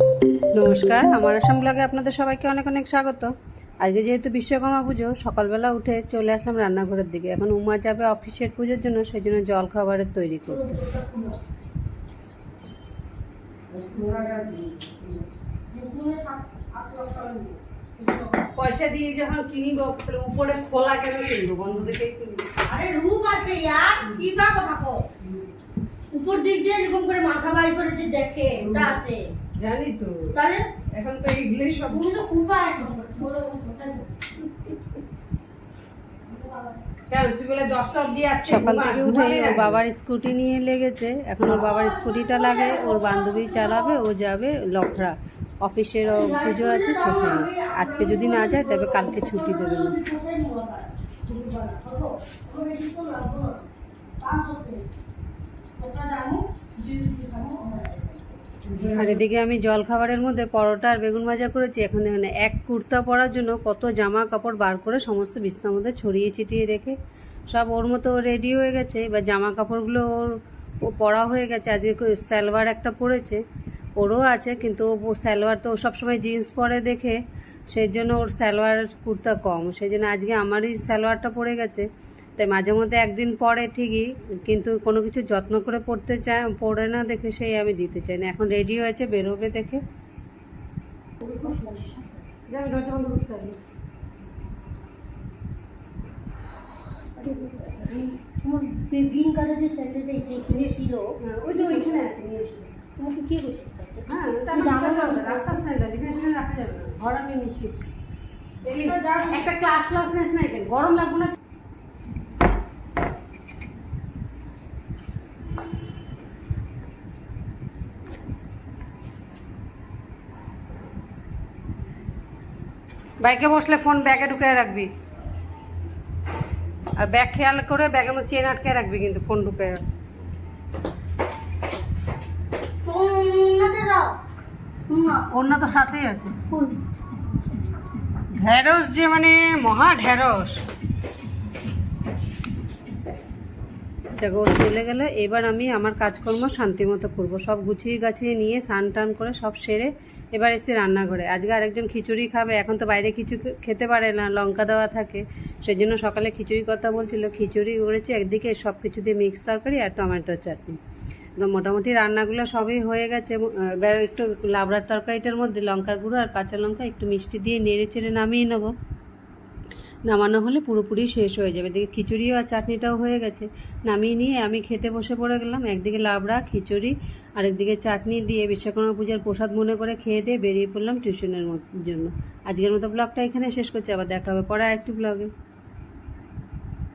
নমস্কার, আমার আসাম ব্লগে আপনাদের সবাইকে অনেক অনেক স্বাগত। আজকে যেহেতু বিশ্বকর্মা পুজো, সকালবেলা উঠে চলে আসলাম রান্নাঘরের দিকে। এখন উমা যাবে অফিসের পুজোর জন্য, সেই জন্য জল খাবারের তৈরি করতে। পয়সা দিয়ে যখন কিনবো উপরে খোলা কেন কিনবো? বন্ধ দেখে কিনবো আরে রূপ আছে ইয়ার, কি বা কথা উপর দিক দিয়ে এরকম করে মাথা বাই করে যে দেখে, ওটা আছে। জানি তো। তাহলে? এখন তো এইগুলোই সব তুমি তো সকাল থেকে উঠে ওর বাবার স্কুটি নিয়ে লেগেছে। এখন ওর বাবার স্কুটিটা লাগে ওর বান্ধবী চালাবে ও যাবে লফড়া। অফিসের ও পুজো আছে সেখানে। আজকে যদি না যায় তবে কালকে ছুটি দেবে না। আর এদিকে আমি জল খাবারের মধ্যে পরোটা আর বেগুন ভাজা করেছি। এখন এখানে এক কুর্তা পরার জন্য কত জামা কাপড় বার করে সমস্ত বিছনার মধ্যে ছড়িয়ে ছিটিয়ে রেখে সব ওর মতো রেডি হয়ে গেছে। এবার জামা কাপড়গুলো ওর, ও পরা হয়ে গেছে। আজকে সালোয়ার একটা পরেছে। ওরও আছে, কিন্তু ও সালোয়ার তো সবসময় জিন্স পরে দেখে। সেই জন্য ওর সালোয়ার কুর্তা কম। সেই জন্য আজকে আমারই সালোয়ারটা পরে গেছে। তাই মাঝে মধ্যে একদিন পরে ঠিকই কিন্তু কোনো কিছু যত্ন করে পড়তে চায় পড়ে না দেখে সেই আমি দিতে চাই না। এখন রেডি হয়েছে বেরোবে দেখে। গ্রিন কালার যে স্যান্ডেলটা যেখানে ছিল ওই তো ওইখানে আছে তোমাকে কে বসে হ্যাঁ ওটা আমার জামা জামা কাপড়। রাস্তার স্যান্ডেল এখানে রাখা যাবে ঘর আমি নিচ্ছি দেখলি এটা যা- একটা ক্লাস ক্লাস নেস না গরম লাগবে না? বাইকে বসলে ফোন ব্যাগে ঢুকে রাখবি। আর ব্যাগ খেয়াল করে ব্যাগের মধ্যে চেন আটকে রাখবি কিন্তু ফোন ঢুকে অন্য তো সাথেই আছে। ঢেঁড়স যে মানে মহা ঢেঁড়স। দেখো, চলে গেলে এবার আমি আমার কাজকর্ম শান্তি মতো করব। সব গুছিয়ে গাছিয়ে নিয়ে, স্নান টান করে সব সেরে এবার এসে রান্নাঘরে। আজকে আরেকজন খিচুড়ি খাবে, এখন তো বাইরে কিছু খেতে পারে না, লঙ্কা দেওয়া থাকে। সেই জন্য সকালে খিচুড়ি কথা বলছিল, খিচুড়ি করেছি, একদিকে সব কিছু দিয়ে মিক্স তরকারি আর টমেটোর চাটনি। তো মোটামুটি রান্নাগুলো সবই হয়ে গেছে এবার একটু লাবড়ার তরকারিটার মধ্যে লঙ্কার গুঁড়ো আর কাঁচা লঙ্কা একটু মিষ্টি দিয়ে নেড়ে চেড়ে নামিয়ে নেব। নামানো হলে পুরোপুরি শেষ হয়ে যাবে। এদিকে খিচুড়িও আর চাটনিটাও হয়ে গেছে। নামিয়ে নিয়ে আমি খেতে বসে পড়ে গেলাম। একদিকে লাবড়া, খিচুড়ি, আরেকদিকে চাটনি দিয়ে বিশ্বকর্মা পূজার প্রসাদ মনে করে খেয়ে দিয়ে বেরিয়ে পড়লাম টিউশনের জন্য। আজকের মতো ব্লগটা এখানে শেষ করছি। আবার দেখা হবে পরে আরেকটি ব্লগে।